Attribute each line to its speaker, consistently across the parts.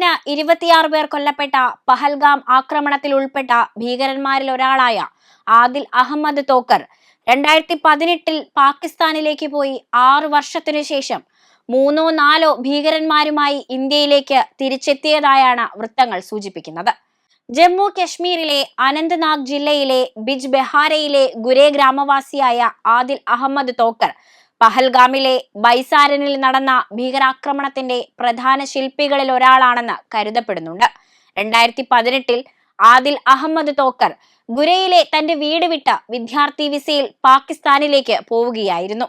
Speaker 1: പതിനാലിന് ഇരുപത്തിയാറ് പേർ കൊല്ലപ്പെട്ട പഹൽഗാം ആക്രമണത്തിൽ ഉൾപ്പെട്ട ഭീകരന്മാരിൽ ഒരാളായ ആദിൽ അഹമ്മദ് തോക്കർ രണ്ടായിരത്തി പതിനെട്ടിൽ പാകിസ്ഥാനിലേക്ക് പോയി ആറു വർഷത്തിനു ശേഷം മൂന്നോ നാലോ ഭീകരന്മാരുമായി ഇന്ത്യയിലേക്ക് തിരിച്ചെത്തിയതായാണ് വൃത്തങ്ങൾ സൂചിപ്പിക്കുന്നത്. ജമ്മു കശ്മീരിലെ അനന്ത്നാഗ് ജില്ലയിലെ ബിജ് ബെഹാരയിലെ ഗുരേ ഗ്രാമവാസിയായ ആദിൽ അഹമ്മദ് തോക്കർ പഹൽഗാമിലെ ബൈസാരനിൽ നടന്ന ഭീകരാക്രമണത്തിന്റെ പ്രധാന ശില്പികളിൽ ഒരാളാണെന്ന് കരുതപ്പെടുന്നുണ്ട്. രണ്ടായിരത്തി പതിനെട്ടിൽ ആദിൽ അഹമ്മദ് തോക്കർ ഗുരയിലെ തന്റെ വീട് വിട്ട വിദ്യാർത്ഥി വിസയിൽ പാകിസ്ഥാനിലേക്ക് പോവുകയായിരുന്നു.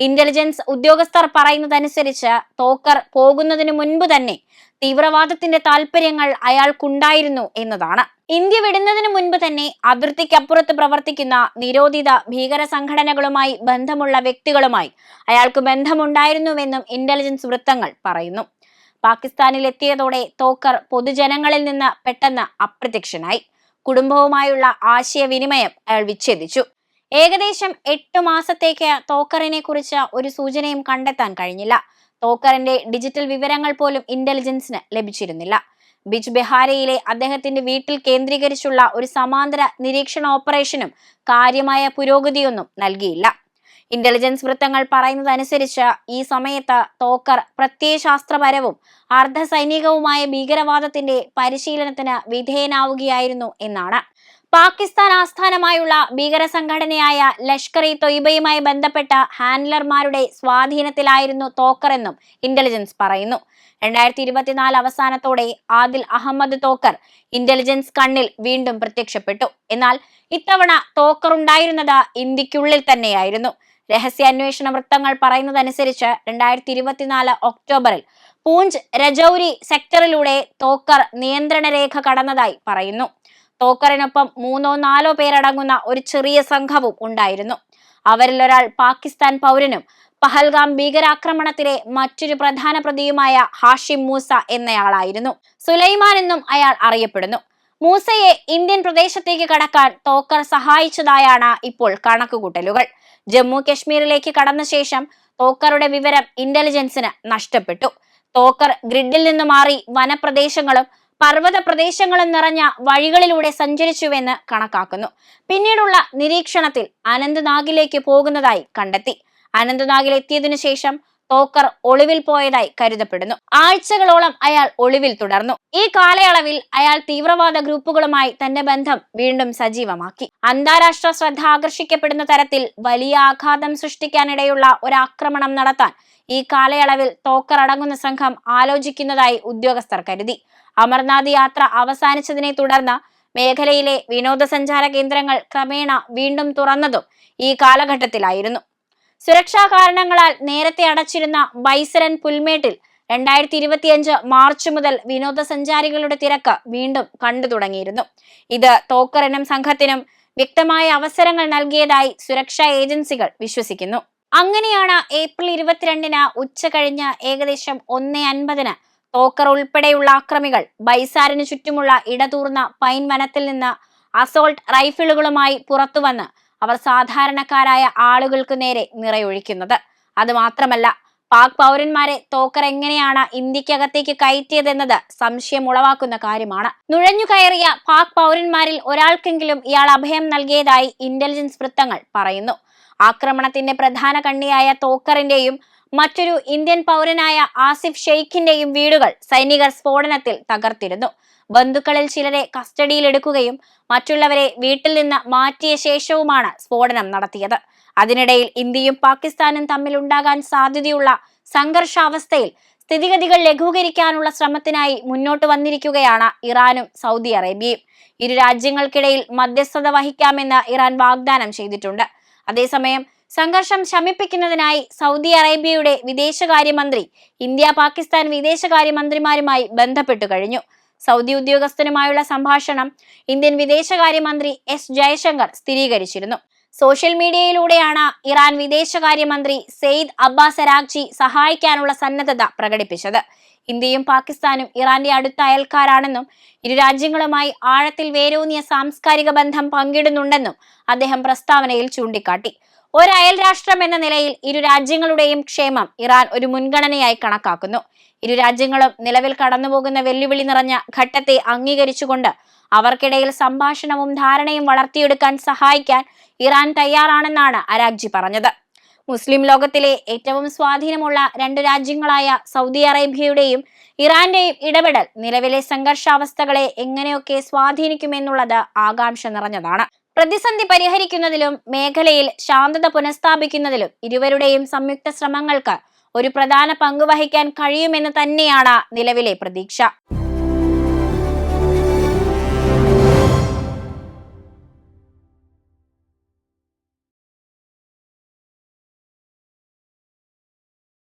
Speaker 1: ഇന്റലിജൻസ് ഉദ്യോഗസ്ഥർ പറയുന്നതനുസരിച്ച് തോക്കർ പോകുന്നതിന് മുൻപ് തന്നെ തീവ്രവാദത്തിന്റെ താല്പര്യങ്ങൾ അയാൾക്കുണ്ടായിരുന്നു എന്നതാണ്. ഇന്ത്യ വിടുന്നതിന് തന്നെ അതിർത്തിക്കപ്പുറത്ത് പ്രവർത്തിക്കുന്ന നിരോധിത ഭീകര സംഘടനകളുമായി ബന്ധമുള്ള വ്യക്തികളുമായി അയാൾക്ക് ബന്ധമുണ്ടായിരുന്നുവെന്നും ഇന്റലിജൻസ് വൃത്തങ്ങൾ പറയുന്നു. പാകിസ്ഥാനിൽ എത്തിയതോടെ തോക്കർ പൊതുജനങ്ങളിൽ നിന്ന് പെട്ടെന്ന് അപ്രത്യക്ഷനായി. കുടുംബവുമായുള്ള ആശയവിനിമയം അയാൾ വിച്ഛേദിച്ചു. ഏകദേശം എട്ട് മാസത്തേക്ക് തോക്കറിനെ കുറിച്ച് ഒരു സൂചനയും കണ്ടെത്താൻ കഴിഞ്ഞില്ല. തോക്കറിന്റെ ഡിജിറ്റൽ വിവരങ്ങൾ പോലും ഇന്റലിജൻസിന് ലഭിച്ചിരുന്നില്ല. ബിജ് ബെഹാരയിലെ അദ്ദേഹത്തിന്റെ വീട്ടിൽ കേന്ദ്രീകരിച്ചുള്ള ഒരു സമാന്തര നിരീക്ഷണ ഓപ്പറേഷനും കാര്യമായ പുരോഗതിയൊന്നും നൽകിയില്ല. ഇന്റലിജൻസ് വൃത്തങ്ങൾ പറയുന്നതനുസരിച്ച് ഈ സമയത്ത് തോക്കർ പ്രത്യയശാസ്ത്രപരവും അർദ്ധസൈനികവുമായ ഭീകരവാദത്തിന്റെ പരിശീലനത്തിന് വിധേയനാവുകയായിരുന്നു എന്നാണ്. പാകിസ്ഥാൻ ആസ്ഥാനമായുള്ള ഭീകര സംഘടനയായ ലഷ്കർ ഇ തൊയ്ബയുമായി ബന്ധപ്പെട്ട ഹാൻഡ്ലർമാരുടെ സ്വാധീനത്തിലായിരുന്നു തോക്കർ എന്നും ഇന്റലിജൻസ് പറയുന്നു. രണ്ടായിരത്തി ഇരുപത്തിനാല് അവസാനത്തോടെ ആദിൽ അഹമ്മദ് തോക്കർ ഇന്റലിജൻസ് കണ്ണിൽ വീണ്ടും പ്രത്യക്ഷപ്പെട്ടു. എന്നാൽ ഇത്തവണ തോക്കർ ഉണ്ടായിരുന്നത് ഇന്ത്യക്കുള്ളിൽ തന്നെയായിരുന്നു. രഹസ്യാന്വേഷണ വൃത്തങ്ങൾ പറയുന്നതനുസരിച്ച് രണ്ടായിരത്തി ഇരുപത്തിനാല് ഒക്ടോബറിൽ പൂഞ്ച് രജൌരി സെക്ടറിലൂടെ തോക്കർ നിയന്ത്രണ രേഖ കടന്നതായി പറയുന്നു. തോക്കറിനൊപ്പം മൂന്നോ നാലോ പേരടങ്ങുന്ന ഒരു ചെറിയ സംഘവും ഉണ്ടായിരുന്നു. അവരിൽ ഒരാൾ പാകിസ്ഥാൻ പൗരനും പഹൽഗാം ഭീകരാക്രമണത്തിലെ മറ്റൊരു പ്രധാന പ്രതിയുമായ ഹാഷിം മൂസ എന്നയാളായിരുന്നു. സുലൈമാൻ എന്നും അയാൾ അറിയപ്പെടുന്നു. മൂസയെ ഇന്ത്യൻ പ്രദേശത്തേക്ക് കടക്കാൻ തോക്കർ സഹായിച്ചതായാണ് ഇപ്പോൾ കണക്കുകൂട്ടലുകൾ. ജമ്മു കശ്മീരിലേക്ക് കടന്ന ശേഷം തോക്കറുടെ വിവരം ഇന്റലിജൻസിന് നഷ്ടപ്പെട്ടു. തോക്കർ ഗ്രിഡിൽ നിന്ന് മാറി വനപ്രദേശങ്ങളും പർവത പ്രദേശങ്ങളും നിറഞ്ഞ വഴികളിലൂടെ സഞ്ചരിച്ചുവെന്ന് കണക്കാക്കുന്നു. പിന്നീടുള്ള നിരീക്ഷണത്തിൽ അനന്ത്നാഗിലേക്ക് പോകുന്നതായി കണ്ടെത്തി. അനന്ത്നാഗിൽ എത്തിയതിനു ശേഷം തോക്കർ ഒളിവിൽ പോയതായി കരുതപ്പെടുന്നു. ആഴ്ചകളോളം അയാൾ ഒളിവിൽ തുടർന്നു. ഈ കാലയളവിൽ അയാൾ തീവ്രവാദ ഗ്രൂപ്പുകളുമായി തന്റെ ബന്ധം വീണ്ടും സജീവമാക്കി. അന്താരാഷ്ട്ര ശ്രദ്ധ ആകർഷിക്കപ്പെടുന്ന തരത്തിൽ വലിയ ആഘാതം സൃഷ്ടിക്കാനിടയുള്ള ഒരു ആക്രമണം നടത്താൻ ഈ കാലയളവിൽ തോക്കർ അടങ്ങുന്ന സംഘം ആലോചിക്കുന്നതായി ഉദ്യോഗസ്ഥർ കരുതി. അമർനാഥ് യാത്ര അവസാനിച്ചതിനെ തുടർന്ന് മേഖലയിലെ വിനോദസഞ്ചാര കേന്ദ്രങ്ങൾ ക്രമേണ വീണ്ടും തുറന്നതും ഈ കാലഘട്ടത്തിലായിരുന്നു. സുരക്ഷാ കാരണങ്ങളാൽ നേരത്തെ അടച്ചിരുന്ന ബൈസരൻ പുൽമേട്ടിൽ രണ്ടായിരത്തി ഇരുപത്തിയഞ്ച് മാർച്ച് മുതൽ വിനോദസഞ്ചാരികളുടെ തിരക്ക് വീണ്ടും കണ്ടു തുടങ്ങിയിരുന്നു. ഇത് തോക്കറിനും സംഘത്തിനും വ്യക്തമായ അവസരങ്ങൾ നൽകിയതായി സുരക്ഷാ ഏജൻസികൾ വിശ്വസിക്കുന്നു. അങ്ങനെയാണ് ഏപ്രിൽ ഇരുപത്തിരണ്ടിന് ഉച്ച കഴിഞ്ഞ് ഏകദേശം ഒന്ന് അൻപതിന് തോക്കർ ഉൾപ്പെടെയുള്ള അക്രമികൾ ബൈസാരിന് ചുറ്റുമുള്ള ഇടതൂർന്ന പൈൻ വനത്തിൽ നിന്ന് അസോൾട്ട് റൈഫിളുകളുമായി പുറത്തുവന്ന് അവർ സാധാരണക്കാരായ ആളുകൾക്ക് നേരെ നിറയൊഴിക്കുന്നത്. അത് മാത്രമല്ല പാക് പൗരന്മാരെ തോക്കർ എങ്ങനെയാണ് ഇന്ത്യക്കകത്തേക്ക് കയറ്റിയതെന്നത് സംശയം ഉളവാക്കുന്ന കാര്യമാണ്. നുഴഞ്ഞു കയറിയ പാക് പൗരന്മാരിൽ ഒരാൾക്കെങ്കിലും ഇയാൾ അഭയം നൽകിയതായി ഇന്റലിജൻസ് വൃത്തങ്ങൾ പറയുന്നു. ആക്രമണത്തിന്റെ പ്രധാന കണ്ണിയായ തോക്കറിന്റെയും മറ്റൊരു ഇന്ത്യൻ പൗരനായ ആസിഫ് ഷെയ്ഖിന്റെയും വീടുകൾ സൈനികർ സ്ഫോടനത്തിൽ തകർത്തിരുന്നു. ബന്ധുക്കളിൽ ചിലരെ കസ്റ്റഡിയിലെടുക്കുകയും മറ്റുള്ളവരെ വീട്ടിൽ നിന്ന് മാറ്റിയ ശേഷവുമാണ് സ്ഫോടനം നടത്തിയത്. അതിനിടയിൽ ഇന്ത്യയും പാകിസ്ഥാനും തമ്മിൽ ഉണ്ടാകാൻ സാധ്യതയുള്ള സംഘർഷാവസ്ഥയിൽ സ്ഥിതിഗതികൾ ലഘൂകരിക്കാനുള്ള ശ്രമത്തിനായി മുന്നോട്ട് വന്നിരിക്കുകയാണ് ഇറാനും സൗദി അറേബ്യയും. ഇരു രാജ്യങ്ങൾക്കിടയിൽ മധ്യസ്ഥത വഹിക്കാമെന്ന് ഇറാൻ വാഗ്ദാനം ചെയ്തിട്ടുണ്ട്. അതേസമയം സംഘർഷം ശമിപ്പിക്കുന്നതിനായി സൗദി അറേബ്യയുടെ വിദേശകാര്യമന്ത്രി ഇന്ത്യ പാകിസ്ഥാൻ വിദേശകാര്യമന്ത്രിമാരുമായി ബന്ധപ്പെട്ടു കഴിഞ്ഞു. സൗദി ഉദ്യോഗസ്ഥനുമായുള്ള സംഭാഷണം ഇന്ത്യൻ വിദേശകാര്യമന്ത്രി എസ് ജയശങ്കർ സ്ഥിരീകരിച്ചിരുന്നു. സോഷ്യൽ മീഡിയയിലൂടെയാണ് ഇറാൻ വിദേശകാര്യമന്ത്രി സെയ്ദ് അബ്ബാസ് അരാഗ്ചി സഹായിക്കാനുള്ള സന്നദ്ധത പ്രകടിപ്പിച്ചത്. ഇന്ത്യയും പാകിസ്ഥാനും ഇറാന്റെ അടുത്ത അയൽക്കാരാണെന്നും ഇരു രാജ്യങ്ങളുമായി ആഴത്തിൽ വേരൂന്നിയ സാംസ്കാരിക ബന്ധം പങ്കിടുന്നുണ്ടെന്നും അദ്ദേഹം പ്രസ്താവനയിൽ ചൂണ്ടിക്കാട്ടി. ഒരു അയൽ രാഷ്ട്രം എന്ന നിലയിൽ ഇരു രാജ്യങ്ങളുടെയും ക്ഷേമം ഇറാൻ ഒരു മുൻഗണനയായി കണക്കാക്കുന്നു. ഇരു രാജ്യങ്ങളും നിലവിൽ കടന്നുപോകുന്ന വെല്ലുവിളി നിറഞ്ഞ ഘട്ടത്തെ അംഗീകരിച്ചുകൊണ്ട് അവർക്കിടയിൽ സംഭാഷണവും ധാരണയും വളർത്തിയെടുക്കാൻ സഹായിക്കാൻ ഇറാൻ തയ്യാറാണെന്നാണ് അരാഗ്ജി പറഞ്ഞത്. മുസ്ലിം ലോകത്തിലെ ഏറ്റവും സ്വാധീനമുള്ള രണ്ട് രാജ്യങ്ങളായ സൗദി അറേബ്യയുടെയും ഇറാന്റെയും ഇടപെടൽ നിലവിലെ സംഘർഷാവസ്ഥകളെ എങ്ങനെയൊക്കെ സ്വാധീനിക്കുമെന്നുള്ളത് ആകാംക്ഷ നിറഞ്ഞതാണ്. പ്രതിസന്ധി പരിഹരിക്കുന്നതിലും മേഖലയിൽ ശാന്തത പുനഃസ്ഥാപിക്കുന്നതിലും ഇരുവരുടെയും സംയുക്ത ശ്രമങ്ങൾക്ക് ഒരു പ്രധാന പങ്ക് വഹിക്കാൻ കഴിയുമെന്ന് തന്നെയാണ് നിലവിലെ പ്രതീക്ഷ.